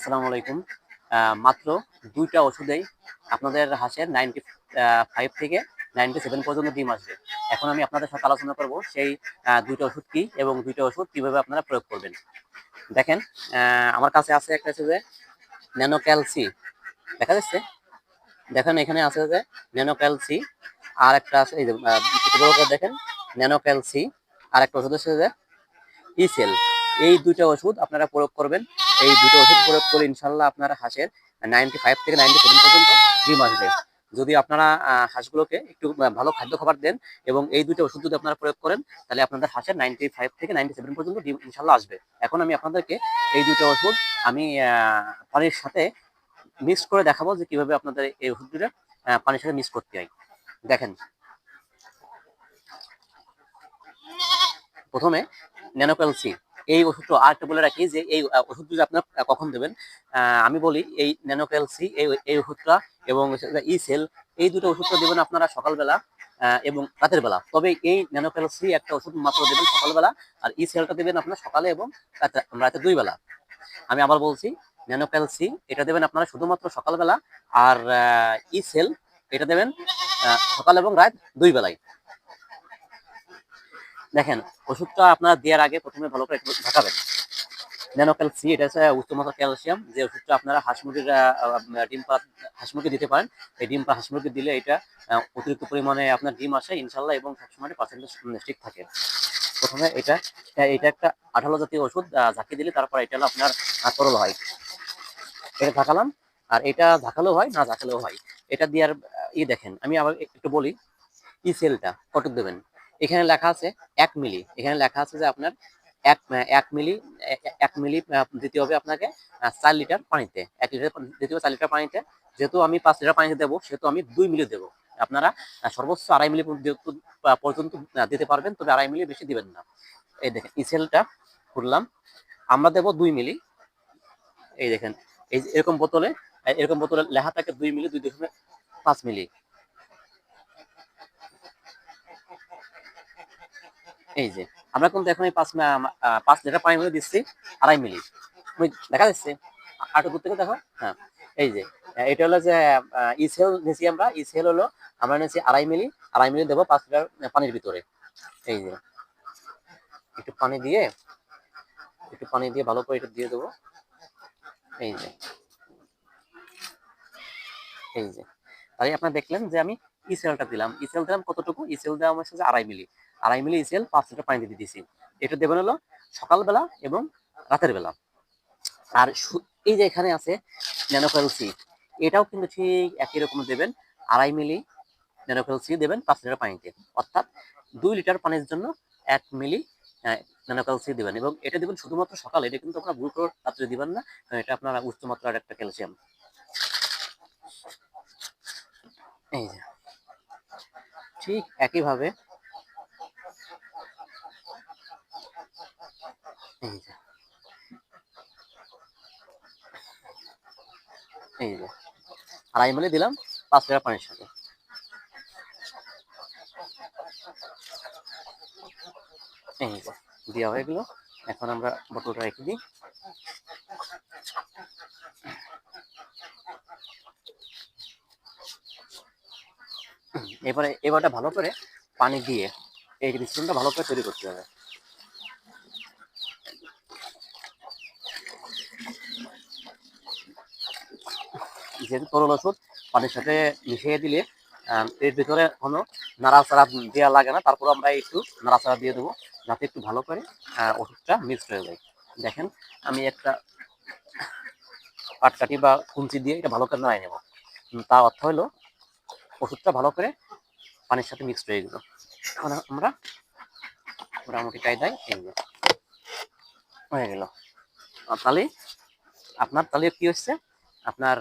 আসসালামু আলাইকুম। মাত্র দুইটা ওষুধেই আপনাদের হাঁসের নাইনটি ফাইভ থেকে নাইনটি সেভেন পর্যন্ত ডিম আসবে। এখন আমি আপনাদের সাথে আলোচনা করব সেই দুইটা ওষুধ কি এবং দুইটা ওষুধ কীভাবে আপনারা প্রয়োগ করবেন। দেখেন আমার কাছে আছে একটা হচ্ছে যে ন্যানো ক্যালসি দেখা যাচ্ছে? দেখেন, এখানে আছে যে ন্যানো ক্যালসি আর একটা আছে, এই যে দেখেন ন্যানো ক্যালসি আর একটা ওষুধ হচ্ছে যে ইসেল এই দুইটা ওষুধ আপনারা প্রয়োগ করবেন এই দুটো ওষুধ প্রয়োগ করে ইনশাল্লাহ আপনার হাঁসের নাইনটি ফাইভ থেকে নাইনটি সেভেন পর্যন্ত ডিম আসবে যদি আপনারা হাঁসগুলোকে একটু ভালো খাদ্য খাবার দেন এবং এই দুটো ওষুধ যদি আপনারা প্রয়োগ করেন তাহলে আপনাদের হাঁসের নাইনটি ফাইভ থেকে নাইনটি সেভেন পর্যন্ত ডিম ইনশাল্লাহ আসবে। এখন আমি আপনাদেরকে এই দুটো ওষুধ আমি পানির সাথে মিক্স করে দেখাবো যে কীভাবে আপনাদের এই ওষুধগুলো আহ, পানির সাথে মিক্স করতে হয়। দেখেন। প্রথমে ন্যানোক্যালসি এই ওষুধটা আর বলে রাখি যে এই ওষুধ যদি আপনার কখন দেবেন আমি বলি এই ন্যানোক্যালসি এই এই ওষুধটা এবং ই সেল এই দুটো ওষুধটা দেবেন আপনারা সকালবেলা এবং রাতের বেলা। তবে এই ন্যানোক্যালসি একটা ওষুধ মাত্র দেবেন সকালবেলা, আর ই সেলটা দেবেন আপনার সকালে এবং রাতে দুই বেলা। আমি আবার বলছি ন্যানোক্যালসি এটা দেবেন আপনারা শুধুমাত্র সকালবেলা, আর ই সেল এটা দেবেন সকাল এবং রাত দুই বেলায়। দেখেন, ওষুধটা আপনার দেওয়ার আগে প্রথমে ভালো করে একটু ঢাকাবেন। ন্যানোক্যালসি এটা হচ্ছে উচ্চমাত্রার ক্যালসিয়াম যে ওষুধটা আপনারা হাঁস মুরগির ডিম পা হাঁস মুরগি দিতে পারেন। এই ডিম পা হাঁস মুরগি দিলে এটা অতিরিক্ত পরিমাণে আপনার ডিম আসে ইনশাল্লাহ এবং সবসময় পার্সেন্টেজ ঠিক থাকে। প্রথমে এটা, এটা- একটা আঠালো জাতীয় ওষুধ ঝাঁকি দিলে তারপর এটা হলো আপনার তরল হয়। এটা ঝাঁকালাম আর এটা ঝাঁকালেও হয়, না ঝাঁকালেও হয়। এটা দেওয়ার ই দেখেন, আমি আবার একটু বলি, ই সেলটা কত দেবেন? এখানে লেখা আছে এক মিলি। এখানে লেখা আছে যে আপনার এক এক মিলি এক মিলি দিতে হবে আপনাকে চার লিটার পানিতে। এক লিটার দিতে হবে চার লিটার পানিতে। যেহেতু আমি পাঁচ লিটার পানিতে দেবো, সেহেতু আমি দুই মিলি দেবো। আপনারা সর্বোচ্চ আড়াই মিলি পর্যন্ত দিতে পারবেন, তবে আড়াই মিলি বেশি দিবেন না। এই দেখেন ইসেলটা খুললাম। আমরা দেবো দুই মিলি। এই দেখেন, এই এরকম বোতলে এরকম বোতলে লেখা থাকে দুই মিলি, দুই দশমিক পাঁচ মিলি। এই যে, আমরা কিন্তু এখন এই পাঁচ পাঁচ লিটার পানি মধ্যে দিচ্ছি আড়াই মিলি। দেখা যাচ্ছে আটু দূর থেকে দেখো হ্যাঁ এই যে এটা হলো যে ইসেল নিয়েছি আমরা, ইসেল হলো আমরা নিয়েছি আড়াই মিলি আড়াই মিলি দেবো পাঁচ লিটার পানির ভিতরে। এই যে, একটু পানি দিয়ে, একটু পানি দিয়ে ভালো করে একটু দিয়ে দেবো। এই যে এই যে তাই আপনারা দেখলেন যে আমি ইসেলটা দিলাম। ইসেল দিলাম কতটুকু? ইসেল দেওয়া হচ্ছে যে আড়াই মিলি। আড়াই মিলি ইসেল পাঁচ লিটার পানি দিয়ে দিয়েছি। এটা দেবেন হলো সকালবেলা এবং রাতের বেলা। আর এই যে এখানে আছে ন্যানোফেলসি এটাও কিন্তু ঠিক একই রকম দেবেন। আড়াই মিলি ন্যানোফেলসি দেবেন পাঁচ লিটার পানিতে। অর্থাৎ দুই লিটার পানির জন্য এক মিলি ন্যানোক্যালসি দিবেন। এবং এটা দিবেন শুধুমাত্র সকালে। এটা কিন্তু আপনার ভুল রাত্রে দিবেন না। এটা আপনার উচ্চ মাত্রার একটা ক্যালসিয়াম। এই যে। ঠিক একইভাবে। এই যে। আড়াই মিলি দিলাম, পাঁচ লিটার পানির সাথে দেওয়া হয়ে গেল। এখন আমরা বোতলটা রেখে দিই। এবারে, এবারটা ভালো করে পানি দিয়ে এই মিশ্রণটা ভালো করে তৈরি করতে হবে। যেহেতু তরল ওষুধ, পানির সাথে মিশিয়ে দিলে এর ভিতরে কোনো নাড়াচাড়া দেওয়া লাগে না। তারপর আমরা একটু নাড়া নাড়াচাড়া দিয়ে দেবো, যাতে একটু ভালো করে ওষুধটা মিক্সড হয়ে যায়। দেখেন, আমি একটা পাটকাঠি বা কুঞ্চি দিয়ে এটা ভালো করে নাড়াই নেব। তার অর্থ হলো, ওষুধটা ভালো করে পানির সাথে মিক্সড হয়ে গেল। এখন আমরা মোটামুটি কায়দায় এই যে হয়ে গেল। তাহলে আপনার তাহলে কি হচ্ছে? আপনার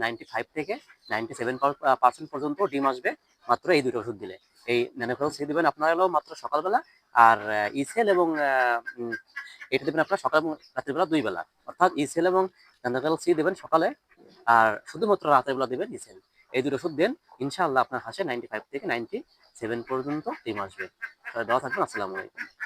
নাইনটি ফাইভ থেকে নাইনটি সেভেন পার্সেন্ট পর্যন্ত ডিম আসবে মাত্র এই দুটো ওষুধ দিলে। এই ন্যানোফেল সি দেবেন আপনার হলো মাত্র সকালবেলা আর ইসেল এবং এটা দেবেন আপনার সকাল এবং রাত্রিবেলা দুই বেলা অর্থাৎ ইসেল এবং ন্যানোফেল সি দেবেন সকালে আর শুধুমাত্র রাতের বেলা দেবেন ইসেল এই দুটো ওষুধ দেন, ইনশাআল্লাহ আপনার হাসে নাইনটি ফাইভ থেকে নাইনটি সেভেন পর্যন্ত ডিম আসবে। দেওয়া থাকবেন, আসসালামু আলাইকুম।